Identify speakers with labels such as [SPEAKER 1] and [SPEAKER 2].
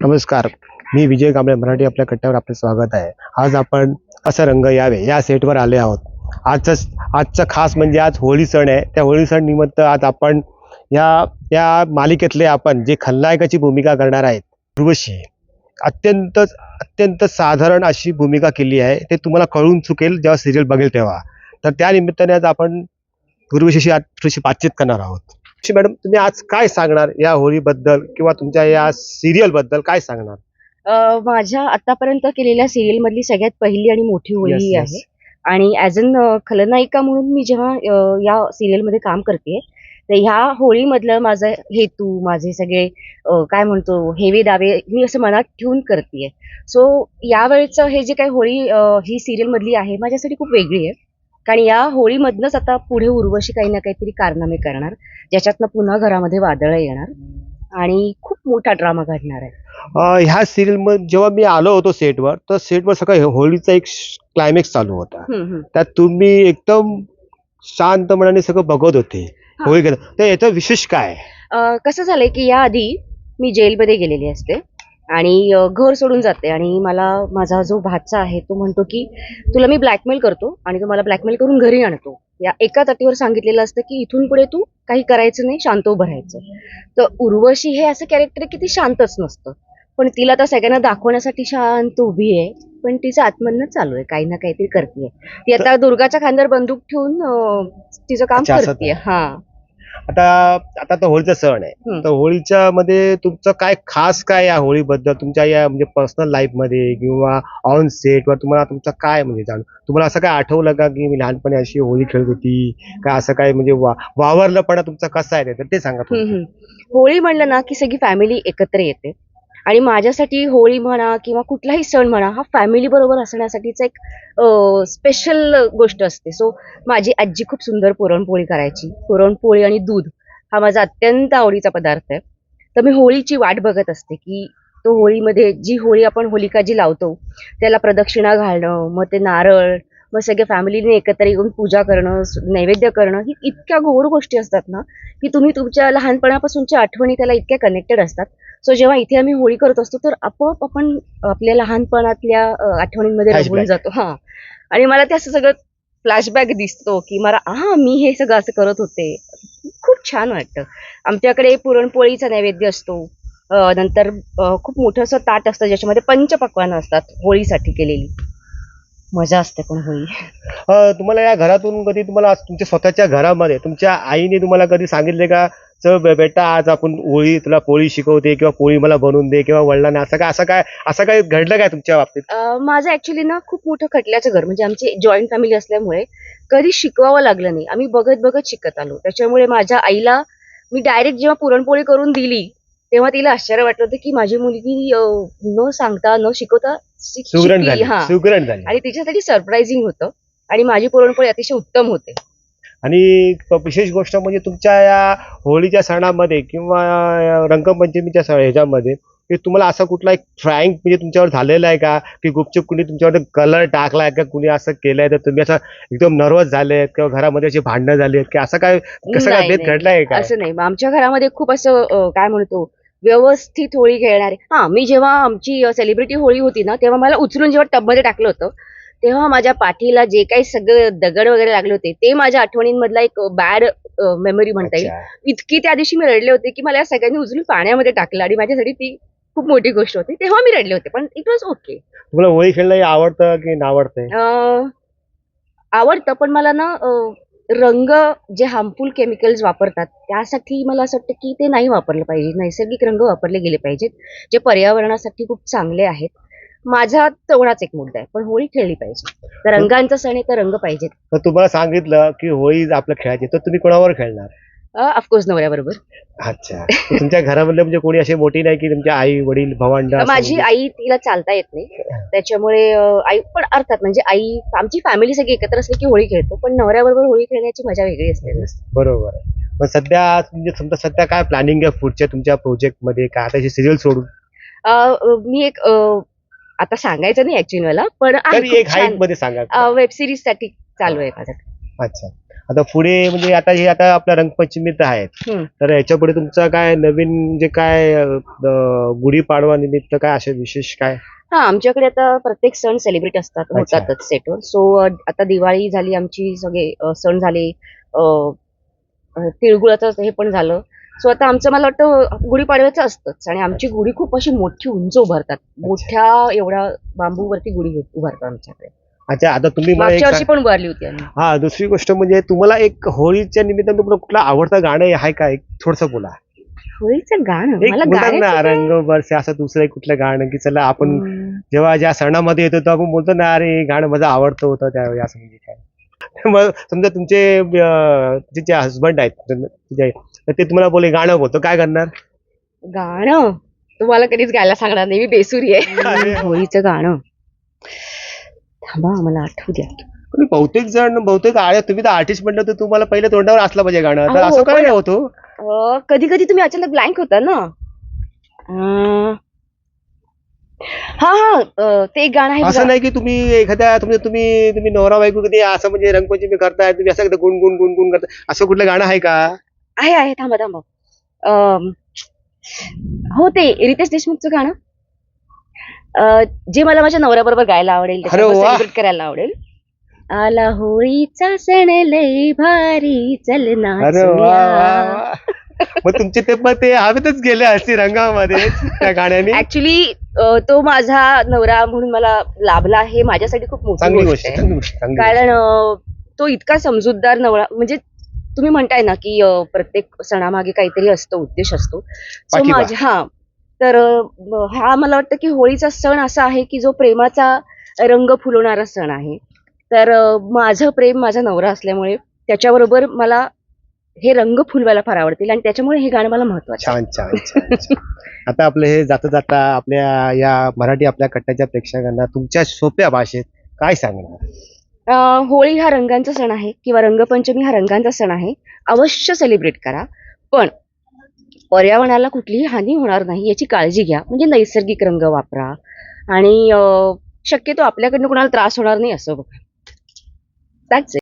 [SPEAKER 1] नमस्कार. मी विजय कांबळे मराठी आपल्या कट्ट्यावर आपले स्वागत आहे. आज आपण असं रंग यावे या सेटवर आले आहोत. आजचं आजचं खास म्हणजे आज होळी सण आहे. त्या होळी सण निमित्त आज आपण या या मालिकेतले आपण जे खलनायकाची भूमिका करणार आहेत उर्वशी अत्यंत अत्यंत साधारण अशी भूमिका केली आहे. ते तुम्हाला कळून चुकेल जेव्हा सिरियल बघेल तेव्हा. तर त्या निमित्ताने आज आपण उर्वशीशी आज थोडीशी बातचीत करणार आहोत. मॅडम तुम्ही आज काय सांगणार या होळीबद्दल किंवा तुमच्या या सिरियलबद्दल काय सांगणार?
[SPEAKER 2] अ, माझ्या आतापर्यंत केलेल्या सिरियल मधली सगळ्यात पहिली आणि मोठी होळी
[SPEAKER 1] Yes,
[SPEAKER 2] ही
[SPEAKER 1] yes.
[SPEAKER 2] आहे. आणि ॲज अन खलनायिका म्हणून मी जेव्हा अ, या सिरियलमध्ये काम करते तर ह्या होळीमधलं माझं हेतू माझे सगळे अ, काय म्हणतो हेवे दावे मी असं मनात ठेवून करते सो यावेळेचं हे जे काही होळी अ, ही सिरियल मधली आहे माझ्यासाठी खूप वेगळी आहे. कारण या होळीमधनंच आता पुढे उर्वशी काही ना काहीतरी कारनामे करणार ज्याच्यातनं पुन्हा घरामध्ये वादळं येणार आणि खूप मोठा ड्रामा घडणार आहे.
[SPEAKER 1] अं, ह्या सिरियलमध्ये जेव्हा मी आलो होतो सेटवर तर सेटवर सकाळी होळीचा एक क्लायमॅक्स चालू होता.
[SPEAKER 2] हम्म, हम्म.
[SPEAKER 1] त्यात तुम्ही एकदम शांत मनाने सगळं बघत होते. होळी करत तर याचं विशेष काय?
[SPEAKER 2] अ, कसं झालंय की याआधी मी जेलमध्ये गेलेली असते. आणि घर सोडून जाते. आणि मला माझा जो भाचा आहे तो म्हणतो की तुला मी ब्लॅकमेल करतो आणि तो मला ब्लॅकमेल करून घरी आणतो. या एका तटीवर सांगितलेलं असतं की इथून पुढे तू काही करायचं नाही शांत उभं राहायचं. तर उर्वशी हे असं कॅरेक्टर आहे की ती शांतच नसतं. पण तिला तर सगळ्यांना दाखवण्यासाठी शांत उभी आहे पण तिचं आत्मन्न चालू आहे काही ना काहीतरी करते ती आता दुर्गाच्या खांद्यावर बंदूक ठेवून तिचं काम करते. हा.
[SPEAKER 1] आता आता तर होळीचा सण आहे. तर होळीच्या मध्ये तुमचं काय खास काय या होळीबद्दल तुमच्या या म्हणजे पर्सनल लाईफमध्ये किंवा ऑन सेट वर तुम्हाला तुमचं काय म्हणजे जाण तुम्हाला असं काय आठवलं का की मी लहानपणी अशी होळी खेळत होती का असं काय म्हणजे वा वावरलंपणा तुमचा कसा आहे ते? तर ते सांगा.
[SPEAKER 2] होळी म्हणलं ना की सगळी फॅमिली एकत्र येते आणि माझ्यासाठी होळी म्हणा किंवा कुठलाही सण म्हणा हा फॅमिली बरोबर असण्यासाठीचा एक स्पेशल गोष्ट असते. सो माझी आजी खूप सुंदर पुरणपोळी करायची. पुरणपोळी आणि दूध हा माझा अत्यंत आवडीचा पदार्थ आहे. तर मी होळीची वाट बघत असते की तो होळीमध्ये जी होळी आपण होलिका जी लावतो त्याला प्रदक्षिणा घालणं मग ते नारळ मग सगळ्या फॅमिलीने एकत्र येऊन पूजा करणं नैवेद्य करणं ही इतक्या गोड गोष्टी असतात ना की तुम्ही तुमच्या लहानपणापासूनच्या आठवणी त्याला इतक्या कनेक्टेड असतात. सो जेव्हा इथे आम्ही होळी करत असतो तर आपोआप आपण आपल्या लहानपणातल्या आठवणींमध्ये रमून
[SPEAKER 1] Flashback.
[SPEAKER 2] जातो. हा. आणि मला ते असं सगळं फ्लॅशबॅक दिसतो की मला हा मी हे सगळं असं करत होते. खूप छान वाटतं. आमच्याकडे पुरणपोळीचा नैवेद्य असतो. नंतर खूप मोठं असं ताट असतं ज्याच्यामध्ये पंचपक्वानं असतात होळीसाठी केलेली. मजा असते पण होळी
[SPEAKER 1] अं, तुम्हाला या घरातून कधी तुम्हाला आज तुमच्या स्वतःच्या घरामध्ये तुमच्या आईने तुम्हाला कधी सांगितले का चल बे- बेटा आज आपण पोळी तुला पोळी शिकवते किंवा पोळी मला बनवून दे किंवा वडिलांना असं काय असं काय असं काय घडलं काय तुमच्या बाबतीत?
[SPEAKER 2] अ, माझं ऍक्च्युली ना खूप मोठं खटल्याचं घर म्हणजे आमची जॉईंट फॅमिली असल्यामुळे कधी शिकवावं लागलं नाही. आम्ही बघत बघत शिकत आलो. त्याच्यामुळे माझ्या आईला मी डायरेक्ट जेव्हा पुरणपोळी करून दिली तेव्हा तिला आश्चर्य वाटलं होतं की माझी मुलगी न सांगता न शिकवता
[SPEAKER 1] सुगरण झाली.
[SPEAKER 2] हा.
[SPEAKER 1] सुगरण झाली.
[SPEAKER 2] आणि तिच्यासाठी सरप्राइझिंग होतं. आणि माझी पुरणपोळी अतिशय उत्तम होते.
[SPEAKER 1] आणि विशेष गोष्ट म्हणजे तुमच्या या होळीच्या सणामध्ये किंवा रंगपंचमीच्या सण ह्याच्यामध्ये की तुम्हाला असं कुठला एक फ्रँक म्हणजे तुमच्यावर झालेला आहे का? की गुपचूप कुणी तुमच्यावर कलर टाकलाय का? कुणी असं केलंय तर तुम्ही असं एकदम नर्वस झालेत किंवा घरामध्ये अशी भांडणं झाली आहेत? की असं काय कसं काय भेद. घडलाय का?
[SPEAKER 2] असं नाही. आमच्या घरामध्ये खूप असं काय म्हणतो व्यवस्थित होळी खेळणारे. हा मी जेव्हा आमची सेलिब्रिटी होळी होती ना तेव्हा मला उचलून जेव्हा टबमध्ये टाकलं होतं तेव्हा माझ्या पाठीला जे काही सगळं दगड वगैरे लागले होते ते माझ्या आठवणींमधला एक बॅड मेमरी म्हणता येईल. इतकी त्या दिवशी मी रडले होते की मला या सगळ्यांनी उचलून पाण्यामध्ये टाकलं आणि माझ्यासाठी ती खूप मोठी गोष्ट होती. तेव्हा मी रडले होते पण इट वॉज ओके
[SPEAKER 1] तुम्हाला होळी खेळणं आवडतं की
[SPEAKER 2] आवडतं पण मला ना रंग जे हार्मफुल केमिकल्स वापरतात त्यासाठी मला असं वाटतं की ते नाही वापरलं पाहिजे. नैसर्गिक रंग वापरले गेले पाहिजेत जे पर्यावरणासाठी खूप चांगले आहेत. माझा तेवढाच एक मुद्दा आहे पण होळी खेळली पाहिजे. तर रंगांचा सण आहे तर रंग पाहिजेत.
[SPEAKER 1] तुम्हाला सांगितलं की होळी आपलं खेळायची तर तुम्ही कोणावर खेळणार?
[SPEAKER 2] ऑफकोर्स नवऱ्याबरोबर.
[SPEAKER 1] अच्छा. तुमच्या घरामधले म्हणजे कोणी अशी मोठी नाही की तुमच्या आई वडील भावंड असं
[SPEAKER 2] माझी
[SPEAKER 1] म्हणजे-
[SPEAKER 2] आई तिला चालता येत नाही. त्याच्यामुळे आई पण अर्थात म्हणजे आई आमची फॅमिली सगळी एकत्र असली की होळी खेळतो पण नवऱ्याबरोबर होळी खेळण्याची मजा वेगळी असते.
[SPEAKER 1] बरोबर आहे. मग सध्या म्हणजे समजा सध्या काय प्लॅनिंग आहे पुढच्या तुमच्या प्रोजेक्टमध्ये? काय आता सिरियल सोडून?
[SPEAKER 2] मी एक आता सांगायचं नाही ऍक्च्युअली मला पण
[SPEAKER 1] एक मध्ये सांगा.
[SPEAKER 2] वेब सिरीजसाठी चालू आहे माझं
[SPEAKER 1] अच्छा. आता पुढे म्हणजे आता हे आता आपल्या रंगपंचमीत आहेत.
[SPEAKER 2] हम्म.
[SPEAKER 1] तर याच्यापुढे तुमचं काय नवीन जे काय गुढीपाडवा निमित्त काय असे विशेष काय?
[SPEAKER 2] हा आमच्याकडे आता प्रत्येक सण सेलिब्रेट असतात. होतातच सेटवर. सो आता दिवाळी झाली आमची सगळे सण झाले तिळगुळाचं हे पण झालं. सो आता आमचं मला वाटतं गुढीपाडव्याचं असतंच. आणि आमची गुढी खूप अशी मोठी उंच उभारतात. मोठ्या एवढ्या बांबूवरती गुढी उभारतात आमच्याकडे.
[SPEAKER 1] अच्छा आता तुम्ही मला एक
[SPEAKER 2] मागच्या वर्षी
[SPEAKER 1] सांग-
[SPEAKER 2] पण उभारली होती आम्ही.
[SPEAKER 1] हा दुसरी गोष्ट म्हणजे तुम्हाला एक होळीच्या निमित्तानं तुम्हाला कुठलं आवडतं गाणं आहे? का? एक थोडस बोला.
[SPEAKER 2] होळीचं गाणं?
[SPEAKER 1] एक
[SPEAKER 2] मला
[SPEAKER 1] बोलतात ना
[SPEAKER 2] गाण्याचं?
[SPEAKER 1] रंग बरसे असं दुसरं एक कुठलं गाणं की चला आपण
[SPEAKER 2] हम्म.
[SPEAKER 1] जेव्हा ज्या सणामध्ये येतो तेव्हा आपण बोलतो ना अरे हे गाणं माझं आवडतं होतं त्यावेळी असं म्हणजे काय? मग समजा तुमचे अं, जे हसबंड आहेत तुझे तर ते तुम्हाला बोले गाणं बोलतो काय करणार?
[SPEAKER 2] गाणं? तुम्हाला कधीच गायला सांगणार नाही मी बेसुरी आहे.
[SPEAKER 1] अरे.
[SPEAKER 2] होळीचं गाणं? थांबा मला आठवू द्या.
[SPEAKER 1] पण बहुतेक जण बहुतेक आळे तुम्ही तर आर्टिस्ट म्हणलं तर तुम्हाला पहिले तोंडावर असलं पाहिजे गाणं. तर
[SPEAKER 2] अहो,
[SPEAKER 1] असं काय
[SPEAKER 2] पण-
[SPEAKER 1] नाही होतो
[SPEAKER 2] कधी कधी तुम्ही अचानक ब्लँक होता ना? अं, हा हा अं, ते एक गाणं आहे
[SPEAKER 1] असं
[SPEAKER 2] बघा.
[SPEAKER 1] नाही की तुम्ही एखाद्या तुम्ही तुम्ही तुम्ही नवरा बायको कधी असं म्हणजे रंगपंचमी करताय तुम्ही असं गुण गुण गुण गुण करताय. असं कुठलं गाणं आहे का?
[SPEAKER 2] आहे आहे थांबा थांबा. अं, हो ते रितेश देशमुखचं गाणं. अं, जे मला माझ्या नवऱ्याबरोबर गायला आवडेल
[SPEAKER 1] अरे वा.
[SPEAKER 2] करायला आवडेल आला होळीचा सण लय भारी चल
[SPEAKER 1] अरे वा वा
[SPEAKER 2] नाचूया
[SPEAKER 1] वा. मग तुमचे ते मग ते हवेतच गेले असते रंगामध्ये त्या गाण्याने
[SPEAKER 2] ऍक्च्युली तो माझा नवरा म्हणून मला लाभला हे माझ्यासाठी खूप मोठी
[SPEAKER 1] चांगली
[SPEAKER 2] गोष्ट
[SPEAKER 1] गोष्ट
[SPEAKER 2] आहे
[SPEAKER 1] चांगली गोष्ट चांगली गोष्ट.
[SPEAKER 2] कारण अं, तो इतका समजूतदार नवरा म्हणजे तुम्ही म्हणताय ना की अं, प्रत्येक सणामागे काहीतरी असतो उद्देश असतो सो
[SPEAKER 1] पाठिंबा.
[SPEAKER 2] माझ्या हा तर हा मला वाटतं की होळीचा सण असा आहे की जो प्रेमाचा रंग फुलवणारा सण आहे तर माझं प्रेम माझा नवरा असल्यामुळे त्याच्याबरोबर मला हे रंग फुलवायला फार आवडतील आणि त्याच्यामुळे हे गाणं मला महत्वाचं.
[SPEAKER 1] छान छान छान छान. आता आपलं हे जाता जाता आपल्या या मराठी आपल्या कट्ट्याच्या प्रेक्षकांना तुमच्या सोप्या भाषेत काय सांगणार
[SPEAKER 2] अं, होळी हा रंगांचा सण आहे किंवा रंगपंचमी हा रंगांचा सण आहे अवश्य सेलिब्रेट करा पण पर्यावरणाला कुठलीही हानी होणार नाही याची काळजी घ्या. म्हणजे नैसर्गिक रंग वापरा. आणि शक्यतो आपल्याकडनं कोणाला त्रास होणार नाही असं बघा. दॅट्स